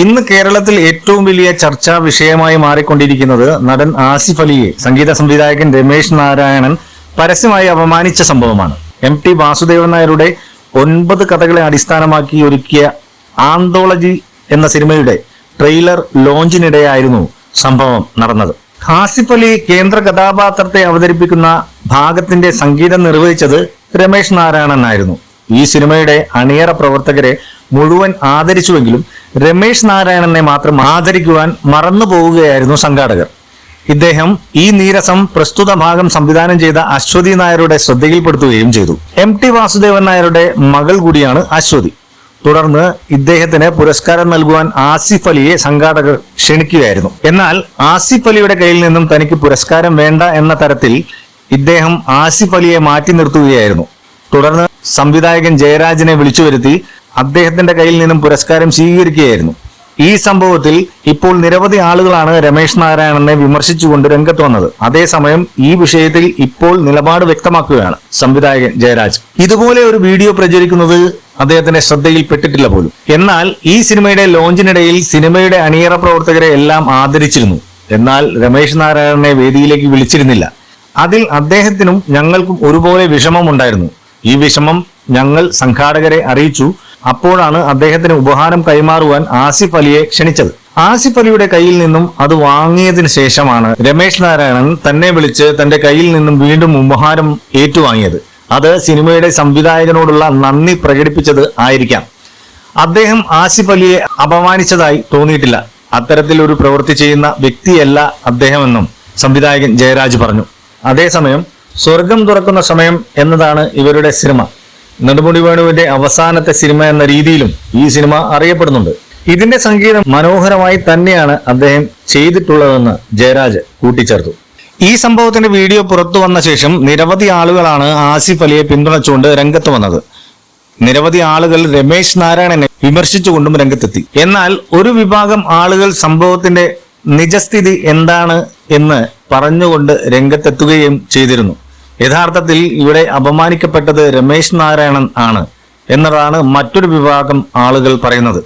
ഇന്ന് കേരളത്തിൽ ഏറ്റവും വലിയ ചർച്ചാ വിഷയമായി മാറിക്കൊണ്ടിരിക്കുന്നത് നടൻ ആസിഫ് അലിയെ സംഗീത സംവിധായകൻ രമേശ് നാരായണൻ പരസ്യമായി അപമാനിച്ച സംഭവമാണ്. എം ടി വാസുദേവൻ നായരുടെ ഒൻപത് കഥകളെ അടിസ്ഥാനമാക്കി ഒരുക്കിയ ആന്തോളജി എന്ന സിനിമയുടെ ട്രെയിലർ ലോഞ്ചിനിടെയായിരുന്നു സംഭവം നടന്നത്. ആസിഫ് അലി കേന്ദ്ര കഥാപാത്രത്തെ അവതരിപ്പിക്കുന്ന ഭാഗത്തിന്റെ സംഗീതം നിർവഹിച്ചത് രമേശ് നാരായണൻ ആയിരുന്നു. ഈ സിനിമയുടെ അണിയറ പ്രവർത്തകരെ മുഴുവൻ ആദരിച്ചുവെങ്കിലും രമേശ് നാരായണനെ മാത്രം ആദരിക്കുവാൻ മറന്നു പോവുകയായിരുന്നു സംഘാടകർ. ഇദ്ദേഹം ഈ നീരസം പ്രസ്തുത ഭാഗം സംവിധാനം ചെയ്ത അശ്വതി നായരുടെ ശ്രദ്ധയിൽപ്പെടുത്തുകയും ചെയ്തു. എം ടി വാസുദേവൻ നായരുടെ മകൾ കൂടിയാണ് അശ്വതി. തുടർന്ന് ഇദ്ദേഹത്തിന് പുരസ്കാരം നൽകുവാൻ ആസിഫ് അലിയെ സംഘാടകർ ക്ഷണിക്കുകയായിരുന്നു. എന്നാൽ ആസിഫ് അലിയുടെ കയ്യിൽ നിന്നും തനിക്ക് പുരസ്കാരം വേണ്ട എന്ന തരത്തിൽ ഇദ്ദേഹം ആസിഫ് അലിയെ മാറ്റി നിർത്തുകയായിരുന്നു. തുടർന്ന് സംവിധായകൻ ജയരാജിനെ വിളിച്ചു വരുത്തി അദ്ദേഹത്തിന്റെ കയ്യിൽ നിന്നും പുരസ്കാരം സ്വീകരിക്കുകയായിരുന്നു. ഈ സംഭവത്തിൽ ഇപ്പോൾ നിരവധി ആളുകളാണ് രമേശ് നാരായണനെ വിമർശിച്ചുകൊണ്ട് രംഗത്ത് വന്നത്. അതേസമയം ഈ വിഷയത്തിൽ ഇപ്പോൾ നിലപാട് വ്യക്തമാക്കുകയാണ് സംവിധായകൻ ജയരാജ്. ഇതുപോലെ ഒരു വീഡിയോ പ്രചരിക്കുന്നത് അദ്ദേഹത്തിന്റെ ശ്രദ്ധയിൽപ്പെട്ടിട്ടില്ല പോലും. എന്നാൽ ഈ സിനിമയുടെ ലോഞ്ചിനിടയിൽ സിനിമയുടെ അണിയറ പ്രവർത്തകരെ എല്ലാം ആദരിച്ചിരുന്നു. എന്നാൽ രമേശ് നാരായണനെ വേദിയിലേക്ക് വിളിച്ചിരുന്നില്ല. അതിൽ അദ്ദേഹത്തിനും ഞങ്ങൾക്കും ഒരുപോലെ വിഷമമുണ്ടായിരുന്നു. ഈ വിഷമം ഞങ്ങൾ സംഘാടകരെ അറിയിച്ചു. അപ്പോഴാണ് അദ്ദേഹത്തിന് ഉപഹാരം കൈമാറുവാൻ ആസിഫ് അലിയെ ക്ഷണിച്ചത്. ആസിഫ് അലിയുടെ കയ്യിൽ നിന്നും അത് വാങ്ങിയതിനു ശേഷമാണ് രമേശ് നാരായണൻ തന്നെ വിളിച്ച് തന്റെ കയ്യിൽ നിന്നും വീണ്ടും ഉപഹാരം ഏറ്റുവാങ്ങിയത്. അത് സിനിമയുടെ സംവിധായകനോടുള്ള നന്ദി പ്രകടിപ്പിച്ചത് ആയിരിക്കാം. അദ്ദേഹം ആസിഫ് അലിയെ അപമാനിച്ചതായി തോന്നിയിട്ടില്ല. അത്തരത്തിൽ ഒരു പ്രവൃത്തി ചെയ്യുന്ന വ്യക്തിയല്ല അദ്ദേഹമെന്നും സംവിധായകൻ ജയരാജ് പറഞ്ഞു. അതേസമയം സ്വർഗം തുറക്കുന്ന സമയം എന്നതാണ് ഇവരുടെ സിനിമ. നെടുമുടി വേണുവിന്റെ അവസാനത്തെ സിനിമ എന്ന രീതിയിലും ഈ സിനിമ അറിയപ്പെടുന്നുണ്ട്. ഇതിന്റെ സംഗീതം മനോഹരമായി തന്നെയാണ് അദ്ദേഹം ചെയ്തിട്ടുള്ളതെന്ന് ജയരാജ് കൂട്ടിച്ചേർത്തു. ഈ സംഭവത്തിന്റെ വീഡിയോ പുറത്തു വന്ന ശേഷം നിരവധി ആളുകളാണ് ആസിഫ് അലിയെ പിന്തുണച്ചുകൊണ്ട് രംഗത്ത് വന്നത്. നിരവധി ആളുകൾ രമേശ് നാരായണനെ വിമർശിച്ചുകൊണ്ടും രംഗത്തെത്തി. എന്നാൽ ഒരു വിഭാഗം ആളുകൾ സംഭവത്തിന്റെ നിജസ്ഥിതി എന്താണ് എന്ന് പറഞ്ഞുകൊണ്ട് രംഗത്തെത്തുകയും ചെയ്തിരുന്നു. യഥാർത്ഥത്തിൽ ഇവിടെ അപമാനിക്കപ്പെട്ടത് രമേശ് നാരായണൻ ആണ് എന്നതാണ് മറ്റൊരു വിഭാഗം ആളുകൾ പറയുന്നത്.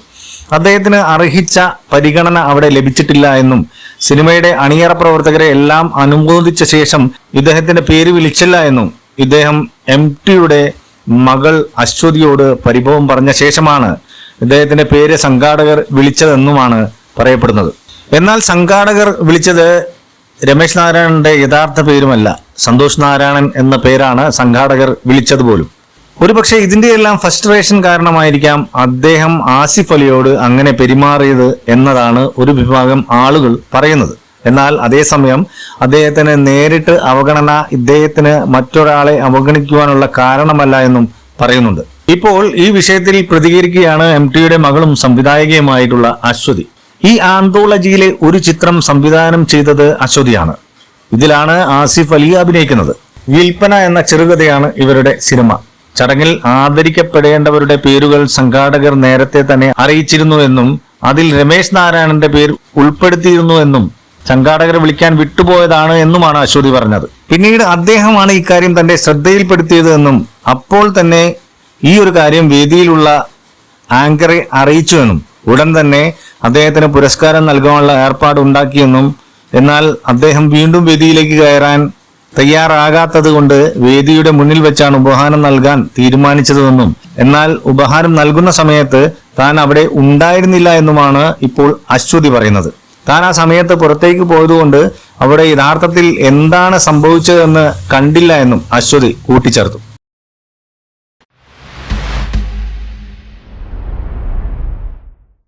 അദ്ദേഹത്തിന് അർഹിച്ച പരിഗണന അവിടെ ലഭിച്ചിട്ടില്ല എന്നും സിനിമയുടെ അണിയറ പ്രവർത്തകരെ എല്ലാം അനുമോദിച്ച ശേഷം ഇദ്ദേഹത്തിന്റെ പേര് വിളിച്ചില്ല എന്നും ഇദ്ദേഹം എം ടിയുടെ മകൾ അശ്വതിയോട് പരിഭവം പറഞ്ഞ ശേഷമാണ് ഇദ്ദേഹത്തിന്റെ പേര് സംഘാടകർ വിളിച്ചതെന്നുമാണ് പറയപ്പെടുന്നത്. എന്നാൽ സംഘാടകർ വിളിച്ചത് രമേശ് നാരായണന്റെ യഥാർത്ഥ പേരുമല്ല സന്തോഷ് നാരായണൻ എന്ന പേരാണ് സംഘാടകർ വിളിച്ചത് പോലും. ഒരുപക്ഷെ ഇതിന്റെയെല്ലാം ഫസ്ട്രേഷൻ കാരണമായിരിക്കാം അദ്ദേഹം ആസിഫ് അലിയോട് അങ്ങനെ പെരുമാറിയത് എന്നതാണ് ഒരു വിഭാഗം ആളുകൾ പറയുന്നത്. എന്നാൽ അതേസമയം അദ്ദേഹത്തിന് നേരിട്ട് അവഗണന ഇദ്ദേഹത്തിന് മറ്റൊരാളെ അവഗണിക്കുവാനുള്ള കാരണമല്ല എന്നും പറയുന്നുണ്ട്. ഇപ്പോൾ ഈ വിഷയത്തിൽ പ്രതികരിക്കുകയാണ് എം ടിയുടെ മകളും സംവിധായകയുമായിട്ടുള്ള അശ്വതി. ഈ ആന്തോളജിയിലെ ഒരു ചിത്രം സംവിധാനം ചെയ്തത് അശ്വതിയാണ്. ഇതിലാണ് ആസിഫ് അലി അഭിനയിക്കുന്നത്. വിൽപ്പന എന്ന ചെറുകഥയാണ് ഇവരുടെ സിനിമ. ചടങ്ങിൽ ആദരിക്കപ്പെടേണ്ടവരുടെ പേരുകൾ സംഘാടകർ നേരത്തെ തന്നെ അറിയിച്ചിരുന്നു എന്നും അതിൽ രമേശ് നാരായണന്റെ പേര് ഉൾപ്പെടുത്തിയിരുന്നു എന്നും സംഘാടകർ വിളിക്കാൻ വിട്ടുപോയതാണ് എന്നുമാണ് അശ്വതി പറഞ്ഞത്. പിന്നീട് അദ്ദേഹമാണ് ഇക്കാര്യം തന്റെ ശ്രദ്ധയിൽപ്പെടുത്തിയത് എന്നും അപ്പോൾ തന്നെ ഈ ഒരു കാര്യം വേദിയിലുള്ള ആങ്കറെ അറിയിച്ചു എന്നും ഉടൻ തന്നെ അദ്ദേഹത്തിന് പുരസ്കാരം നൽകാനുള്ള ഏർപ്പാട് ഉണ്ടാക്കിയെന്നും എന്നാൽ അദ്ദേഹം വീണ്ടും വേദിയിലേക്ക് കയറാൻ തയ്യാറാകാത്തത് കൊണ്ട് വേദിയുടെ മുന്നിൽ വെച്ചാണ് ഉപഹാരം നൽകാൻ തീരുമാനിച്ചതെന്നും എന്നാൽ ഉപഹാരം നൽകുന്ന സമയത്ത് താൻ അവിടെ ഉണ്ടായിരുന്നില്ല എന്നുമാണ് ഇപ്പോൾ അശ്വതി പറയുന്നത്. താൻ ആ സമയത്ത് പുറത്തേക്ക് പോയതുകൊണ്ട് അവിടെ യഥാർത്ഥത്തിൽ എന്താണ് സംഭവിച്ചതെന്ന് കണ്ടില്ല എന്നും അശ്വതി കൂട്ടിച്ചേർത്തു.